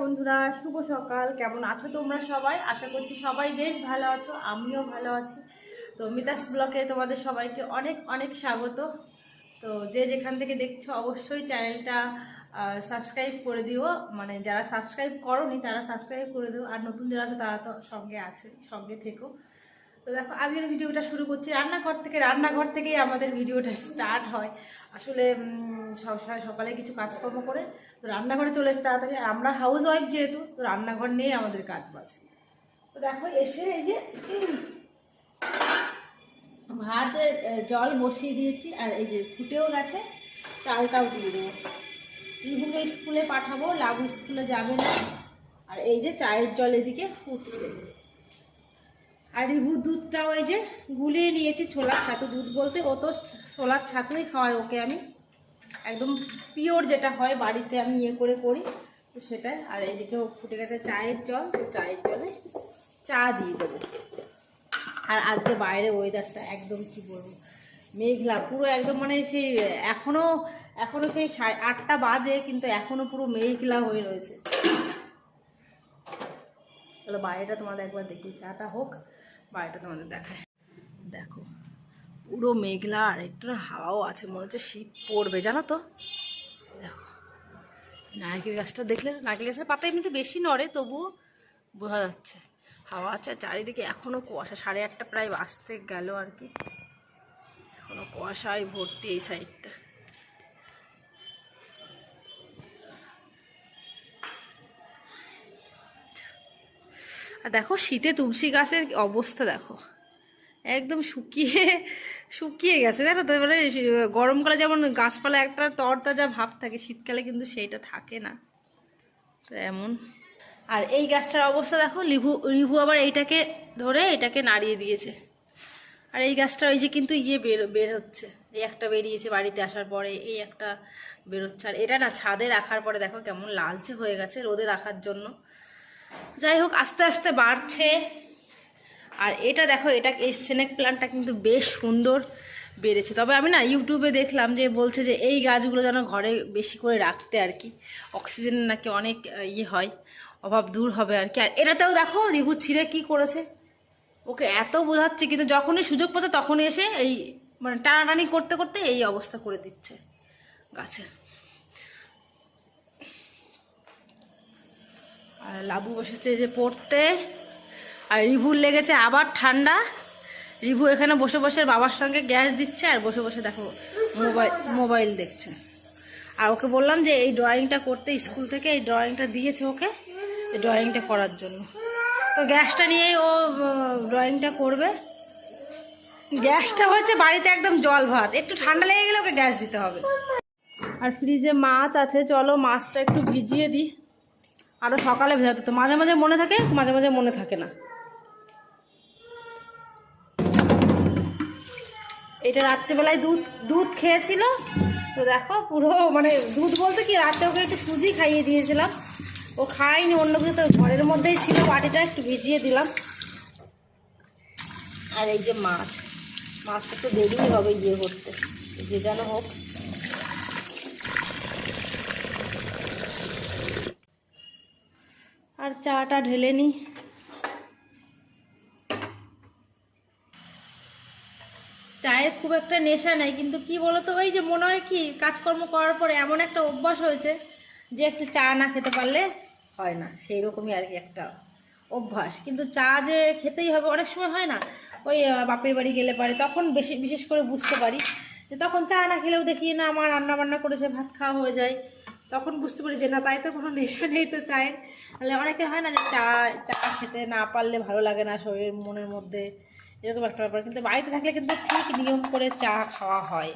বন্ধুরা, শুভ সকাল। কেমন আছো তোমরা সবাই? আশা করছি সবাই বেশ ভালো আছো, আমিও ভালো আছি। তো মিতাস ব্লকে তোমাদের সবাইকে অনেক অনেক স্বাগত। তো যে যেখান থেকে দেখছ অবশ্যই চ্যানেলটা সাবস্ক্রাইব করে দিও। মানে যারা সাবস্ক্রাইব করনি, তারা সাবস্ক্রাইব করে দিও। আর নতুন যারা আছে, তারা তো সঙ্গে আছে, সঙ্গে থেকো। তো দেখো আজকের ভিডিওটা শুরু করছি। রান্নাঘর থেকে রান্নাঘর থেকেই আমাদের ভিডিওটা স্টার্ট হয়। আসলে উম, সব- সকালে কিছু কাজকর্ম করে তো রান্নাঘরে চলে এসে তাড়াতাড়ি আমরা হাউস ওয়াইফ যেহেতু তো রান্নাঘর নিয়ে আমাদের কাজ বাজে। তো দেখো এসে এই যে ভাতে জল বসিয়ে দিয়েছি আর এই যে ফুটেও গেছে চালটাও দিয়ে দেবো। লিবুকে স্কুলে পাঠাবো লাবু স্কুলে যাবে না। আর এই যে চায়ের জল এদিকে ফুটছে। আর রিভু দুধটা ওই যে গুলিয়ে নিয়েছি ছোলার ছাতু দুধ বলতে, ও তো ছোলার ছাতুই খাওয়াই ওকে আমি। একদম পিওর যেটা হয় বাড়িতে আমি ইয়ে করে করি, তো সেটাই। আর এইদিকেও ফুটে গেছে চায়ের জল, তো চায়ের জলে চা দিয়ে দেবো। আর আজকে বাইরে ওয়েদারটা একদম কি বলব, মেঘলা, পুরো একদম মানে সেই এখনও এখনও সেই আটটা বাজে, কিন্তু এখনও পুরো মেঘলা হয়ে রয়েছে। তাহলে বাইরেটা তোমাদের একবার দেখি চাটা হোক। বাইরেটা তোমাদের দেখায়। দেখো, পুরো মেঘলা, আর একটু হাওয়াও আছে, মনে হচ্ছে শীত পড়বে, জানো তো? দেখো, নারকেল গাছটা দেখলে, নারকেল গাছের পাতা এমনিতে বেশি নড়ে, তবুও বোঝা যাচ্ছে। হাওয়া আছে চারিদিকে এখনও কুয়াশা, সাড়ে আটটা প্রায় বাজতে গেল আর কি। এখনও কুয়াশায় ভর্তি এই সাইডটা আর দেখো শীতে তুলসী গাছের অবস্থা দেখো। একদম শুকিয়ে শুকিয়ে গেছে। জানো তো মানে গরমকালে যেমন গাছপালা একটা তরতাজা ভাব থাকে, শীতকালে কিন্তু সেইটা থাকে না। তো এমন। আর এই গাছটার অবস্থা দেখো, লিভু রিভু আবার এইটাকে ধরে এটাকে নাড়িয়ে দিয়েছে। আর এই গাছটা ওই যে কিন্তু ইয়ে বের বের হচ্ছে। এই একটা বেরিয়েছে বাড়িতে আসার পরে, এই একটা বেরোচ্ছে। আর এটা না ছাদে রাখার পরে দেখো কেমন লালচে হয়ে গেছে রোদে রাখার জন্য। যাই হোক, আস্তে আস্তে বাড়ছে। আর এটা দেখো, এটা এই স্নেক প্লান্টটা কিন্তু বেশ সুন্দর বেড়েছে। তবে আমি না ইউটিউবে দেখলাম যে বলছে যে এই গাছগুলো যেন ঘরে বেশি করে রাখতে আর কি অক্সিজেন নাকি অনেক ইয়ে হয়, অভাব দূর হবে আর কি। আর এটাতেও দেখো, রিভু ছিঁড়ে কি করেছে? ওকে এত বোঝাচ্ছে, কিন্তু যখনই সুযোগ পাচ্ছে তখনই এসে এই মানে টানাটানি করতে করতে এই অবস্থা করে দিচ্ছে গাছের আর লাবু বসেছে যে পড়তে, আর রিভুর লেগেছে আবার ঠান্ডা। রিভু এখানে বসে বসে বাবার সঙ্গে গ্যাস দিচ্ছে আর বসে বসে দেখো মোবাইল মোবাইল দেখছে। আর ওকে বললাম যে এই ড্রয়িংটা করতে স্কুল থেকে, এই ড্রয়িংটা দিয়েছে ওকে, এই ড্রয়িংটা করার জন্য। তো গ্যাসটা নিয়েই ও ড্রয়িংটা করবে। গ্যাসটা হচ্ছে বাড়িতে একদম জল ভাত। একটু ঠান্ডা লেগে গেলে ওকে গ্যাস দিতে হবে। আর ফ্রিজে মাছ আছে, চলো মাছটা একটু ভিজিয়ে দিই। আরও সকালে ভেজাতে তো মাঝে মাঝে মনে থাকে, মাঝে মাঝে মনে থাকে না। এটা রাত্রেবেলায় দুধ দুধ খেয়েছিল। তো দেখো পুরো মানে দুধ বলতে কি, রাতে ওকে একটু সুজি খাইয়ে দিয়েছিলাম। ও খায়নি, অন্য কিছু তো ঘরের মধ্যেই ছিল, বাটিটা একটু ভিজিয়ে দিলাম। আর এই যে মাছ, মাছটা একটু দেরিই হবে ইয়ে করতে, যে যেন হোক। চাটা ঢেলে নিই চায়ের খুব একটা নেশা নেই, কিন্তু কি বলতো ওই যে মনে হয় কি, কাজকর্ম করার পরে এমন একটা অভ্যাস হয়েছে যে একটু চা না খেতে পারলে হয় না সেই রকমই আর কি একটা অভ্যাস। কিন্তু চা যে খেতেই হবে, অনেক সময় হয় না, ওই বাপের বাড়ি গেলে পারে, তখন বেশি, বিশেষ করে বুঝতে পারি যে তখন চা না খেলেও দেখি না আমার রান্না বান্না করেছে, ভাত খাওয়া হয়ে যায়। তখন বুঝতে পারি যে না, তাই তো কোনো নেশা নেই তো চায়ের। তাহলে অনেকে হয় না যে চা চা খেতে না পারলে ভালো লাগে না শরীরের মনের মধ্যে, এরকম একটা ব্যাপার। কিন্তু বাড়িতে থাকলে কিন্তু ঠিক নিয়ম করে চা খাওয়া হয়,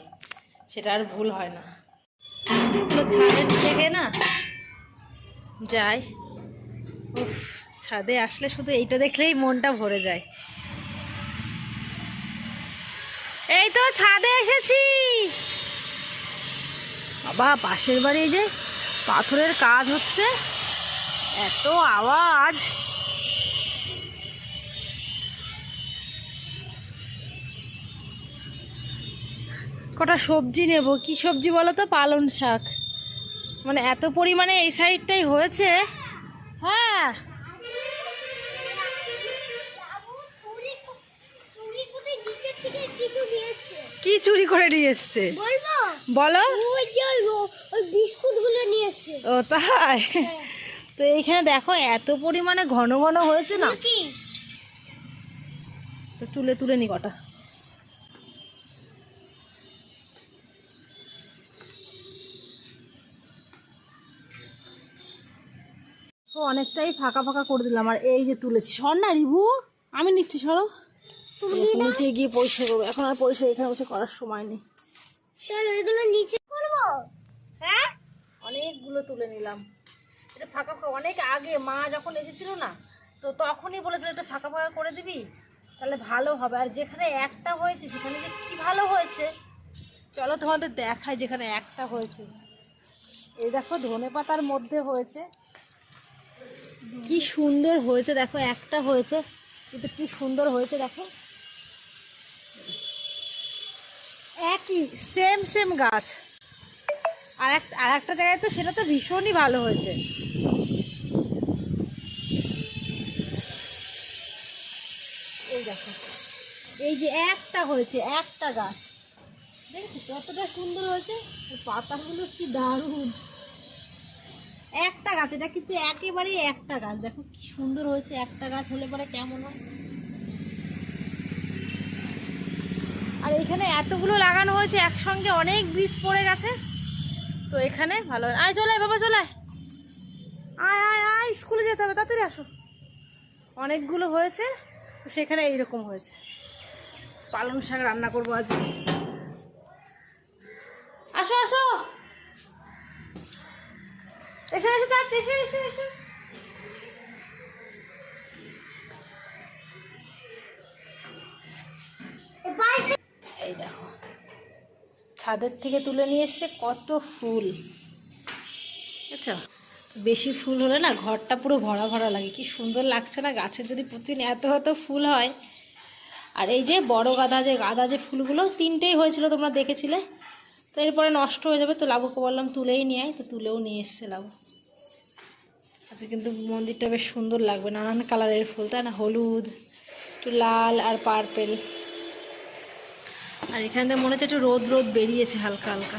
সেটা আর ভুল হয় না। তো ছাদের থেকে না যাই। উফ, ছাদে আসলে শুধু এইটা দেখলেই মনটা ভরে যায়। এই তো ছাদে এসেছি। বাবা, পাশের বাড়ি যে। পাথরের কাজ হচ্ছে? এত আওয়াজ। কটা সবজি নেব? কি সবজি বলো তো? পালন শাক। মানে এত পরিমাণে এই সাইডটাই হয়েছে? হ্যাঁ। কি চুরি করে নিয়ে এসছে? বলো। ও তাই? তো এইখানে দেখো এত পরিমাণে ঘন ঘন হয়েছে না? তো তুলে তুলে নি কটা। অনেকটাই ফাঁকা ফাঁকা করে দিলাম আর এই যে তুলেছি। সর না রিভু আমি নিচ্ছি সরো। নিচে গিয়ে পরিষ্কার করব। এখন আর পরিষ্কার এখানে বসে করার সময় নেই। চলো এগুলো নিচে করব। হ্যাঁ? অনেকগুলো তুলে নিলাম। এটা ফাঁকা ফাঁকা। অনেক আগে মা যখন এসেছিল না তো তখনই বলেছিল এটা ফাঁকা ফাঁকা করে দিবি? তাহলে ভালো হবে। আর যেখানে একটা হয়েছে সেখানে যে কি ভালো হয়েছে? চলো তোমাদের দেখায় যেখানে একটা হয়েছে। এই দেখো ধনে পাতার মধ্যে হয়েছে। কি সুন্দর হয়েছে দেখো একটা হয়েছে। কিন্তু কি সুন্দর হয়েছে দেখো। একই সেম সেম গাছ। আর এক আর একটা জায়গায় তো সেটা তো ভীষণই ভালো হয়েছে। এই দেখো, এই যে একটা হয়েছে, একটা গাছ। দেখেছ কতটা সুন্দর হয়েছে? পাতাগুলো কি দারুণ। একটা গাছ, এটা কিন্তু একেবারেই একটা গাছ। দেখো কি সুন্দর হয়েছে, একটা গাছ হলে পরে কেমন হয়? আর এখানে এতগুলো লাগানো হয়েছে, একসঙ্গে অনেক বীজ পড়ে গেছে। তো এখানে ভালো। আয়, চলে বাবা, চলে আয়। আয় আয় স্কুলে যেতে হবে, তাড়াতাড়ি আসো। অনেকগুলো হয়েছে, তো সেখানে এইরকম হয়েছে। পালং শাক রান্না করব আজ। আসো আসো। এসো এসো চাপ এসো এসো এসো। ছাদের থেকে তুলে নিয়ে এসছে কত ফুল। আচ্ছা। বেশি ফুল হলে না ঘরটা পুরো ভরা ভরা লাগে। কি সুন্দর লাগছে না? গাছের যদি প্রতিদিন এত এত ফুল হয়। আর এই যে বড় গাঁদা যে গাঁদা যে ফুলগুলো তিনটেই হয়েছিল তোমরা দেখেছিলে। তো এরপরে নষ্ট হয়ে যাবে। তো লাবুকে বললাম তুলেই নিয়ে আয়। তো তুলেও নিয়ে এসছে লাবু। আচ্ছা কিন্তু মন্দিরটা বেশ সুন্দর লাগবে। নানান কালারের ফুল তাই না? হলুদ একটু লাল আর পার্পেল। আর এখানে মনে হচ্ছে একটু রোদ রোদ বেরিয়েছে হালকা হালকা।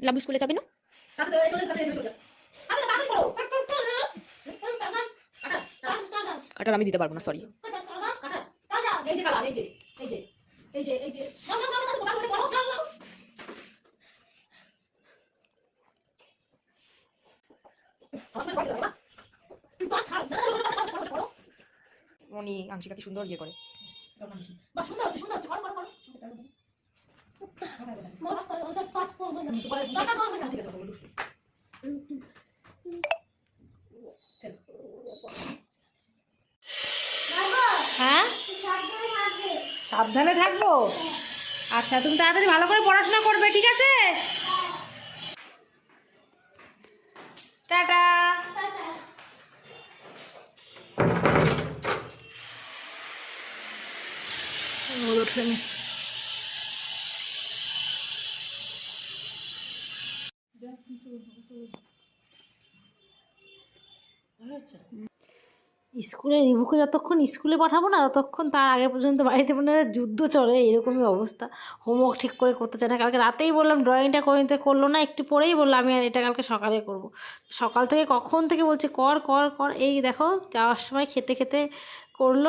লাবু স্কুলে যাবে না? কাটার আমি দিতে পারব না সরি। মনি আংশিকা কি সুন্দর ইয়ে করে বাহ, সুন্দর হচ্ছে, সুন্দর। ঠিক আছে, করব, দুষ্টু। হ্যাঁ? সাবধানে থাকব? আচ্ছা তুমি তাড়াতাড়ি ভালো করে পড়াশোনা করবে ঠিক আছে? টাটা। ওঠেনি স্কুলে রিভুকে যতক্ষণ স্কুলে পাঠাবো না, ততক্ষণ তার আগে পর্যন্ত বাড়িতে মানে একটা যুদ্ধ চলে, এরকমই অবস্থা। হোমওয়ার্ক ঠিক করে করতে চায় না। কালকে রাতেই বললাম ড্রয়িংটা করে নিতে করল না, একটু পরেই বলল আমি আর এটা কালকে সকালে করব। সকাল থেকে কখন থেকে বলছে, কর কর কর। এই দেখো, যাওয়ার সময় খেতে খেতে করল,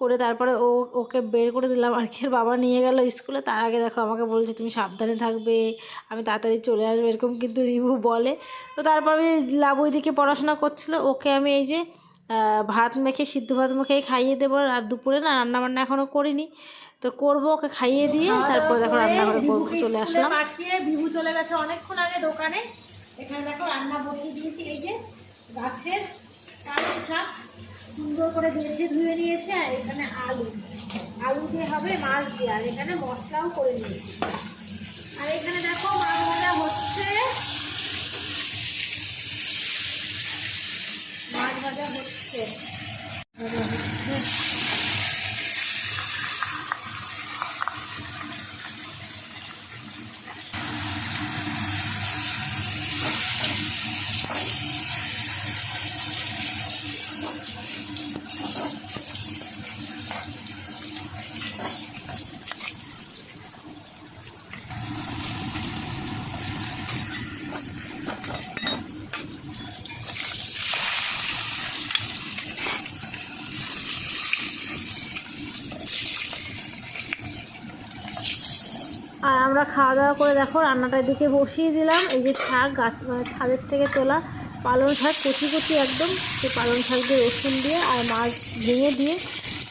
করে তারপরে ও, ওকে বের করে দিলাম। আর কি বাবা নিয়ে গেল স্কুলে। তার আগে দেখো, আমাকে বলছে, তুমি সাবধানে থাকবে, আমি তাড়াতাড়ি চলে আসব, এরকম কিন্তু রিভু বলে। তো তারপর আমি লাবু ওইদিকে পড়াশোনা করছিল। ওকে আমি এই যে ভাত মেখে সিদ্ধ ভাত মেখে খাইয়ে দেবো। আর দুপুরে না রান্না বান্না এখনও করিনি। তো করব ওকে খাইয়ে দিয়ে তারপর দেখো রান্না করে করব চলে আসলাম। পাঠিয়ে বিভু চলে গেছে অনেকক্ষণ আগে দোকানে। এখানে দেখো রান্না বসিয়ে দিয়েছি এই যে গাছের শাক সুন্দর করে বেছে ধুয়ে নিয়েছে আর এখানে আলু। আলু দিয়ে হবে মাছ দিয়ে আর এখানে মশলাও করে নিয়েছি। আর এখানে ভাজা হচ্ছে। আমরা খাওয়া দাওয়া করে দেখো রান্নাটার দিকে বসিয়ে দিলাম। এই যে শাক গাছ মানে ছাদের থেকে তোলা পালং শাক কচি কচি একদম। সেই পালং শাক দিয়ে রসুন দিয়ে আর মাছ ভেঙে দিয়ে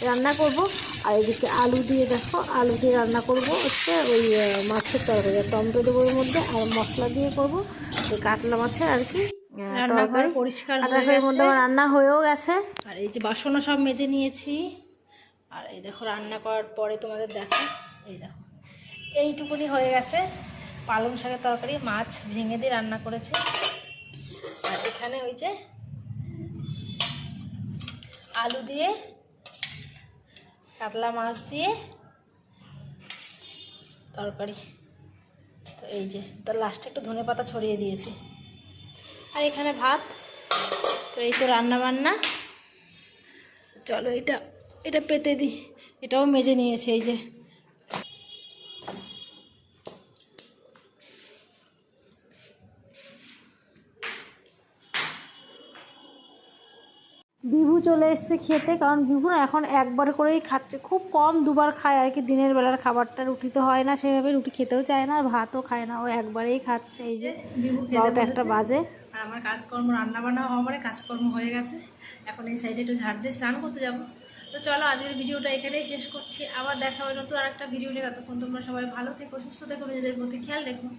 রান্না করব। আর এদিকে আলু দিয়ে দেখো আলু দিয়ে রান্না করব হচ্ছে ওই মাছের তরকারি আর টমেটো দেবো মধ্যে আর মশলা দিয়ে করব। ওই কাতলা মাছের আর কি পরিষ্কার আর মধ্যে আমার রান্না হয়েও গেছে। আর এই যে বাসনও সব মেজে নিয়েছি। আর এই দেখো রান্না করার পরে তোমাদের দেখো এই দেখো। এইটুকুনি হয়ে গেছে। পালং শাকের তরকারি, মাছ ভেঙে দিয়ে রান্না করেছি। আর এখানে ওই যে আলু দিয়ে, কাতলা মাছ দিয়ে তরকারি। তো এই যে তার লাস্টে একটু ধনে পাতা ছড়িয়ে দিয়েছি। আর এখানে ভাত। তো এই তো রান্না বান্না। চলো এটা এটা পেতে দিই। এটাও মেজে নিয়েছে এই যে। চলে এসছে খেতে কারণ বিভু এখন একবার করেই খাচ্ছে। খুব কম দুবার খায় আর কি দিনের বেলার খাবারটা রুটি তো হয় না সেভাবে রুটি খেতেও চায় না আর ভাতও খায় না ও একবারেই খাচ্ছে। এই যে বারোটা একটা বাজে। আর আমার কাজকর্ম রান্না বান্না হওয়া মানে কাজকর্ম হয়ে গেছে। এখন এই সাইডে একটু ঝাড় দিয়ে স্নান করতে যাব। তো চলো আজকের ভিডিওটা এখানেই শেষ করছি। আবার দেখা হবে নতুন আরেকটা ভিডিও নিয়ে। ততক্ষণ তোমরা সবাই ভালো থেকো সুস্থ থেকো নিজেদের প্রতি খেয়াল রেখো।